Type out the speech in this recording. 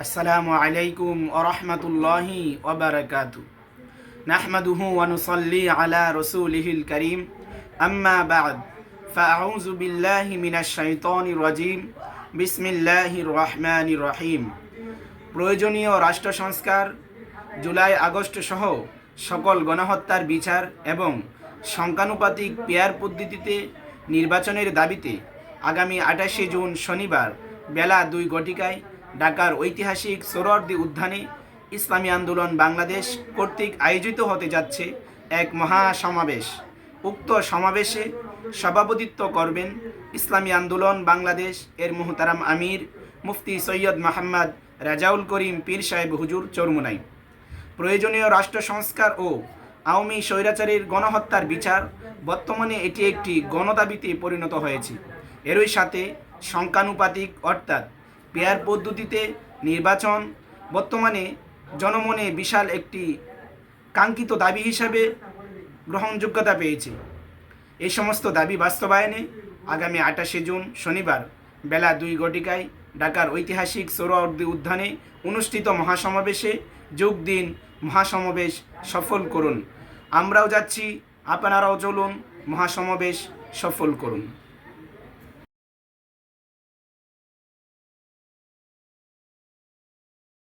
আসসালামু আলাইকুম ওরহমতুল্লাহি ওবরাকাতু নাহমাদুহু ওয়ানুসাল্লি আলা রসুলিহিল করিম আম্মা বাদ فأعوذ بالله من الشيطان الرجيم بسم الله الرحمن الرحيم প্রয়োজনীয় রাষ্ট্র সংস্কার জুলাই আগস্ট সহ সকল গণহত্যার বিচার এবং সংখ্যানুপাতিক পেয়ার পদ্ধতিতে নির্বাচনের দাবিতে আগামী আঠাশে জুন শনিবার বেলা দুই ঘটিকায় ঢাকার ঐতিহাসিক সোহরদি উদ্যানে ইসলামী আন্দোলন বাংলাদেশ কর্তৃক আয়োজিত হতে যাচ্ছে এক মহা সমাবেশ উক্ত সমাবেশে সভাপতিত্ব করবেন ইসলামী আন্দোলন বাংলাদেশ এর মোহতারাম আমির, মুফতি সৈয়দ মাহমদ রাজাউল করিম পীর সাহেব হুজুর চরমুনাই। প্রয়োজনীয় রাষ্ট্র সংস্কার ও আওয়ামী স্বৈরাচারের গণহত্যার বিচার বর্তমানে এটি একটি গণদাবিতে পরিণত হয়েছে। এরই সাথে সংখ্যানুপাতিক অর্থাৎ পেয়ার পদ্ধতিতে নির্বাচন। বর্তমানে জনমনে বিশাল একটি কাঙ্ক্ষিত দাবি হিসাবে গ্রহণযোগ্যতা পেয়েছে। এই সমস্ত দাবি বাস্তবায়নে আগামী আঠাশে জুন শনিবার বেলা দুই ঘটিকায় ঢাকার ঐতিহাসিক সৌরওয়ার্দী উদ্যানে অনুষ্ঠিত মহাসমাবেশে যোগ দিন মহাসমাবেশ সফল করুন। আমরাও যাচ্ছি, আপনারাও চলুন, মহাসমাবেশ সফল করুন।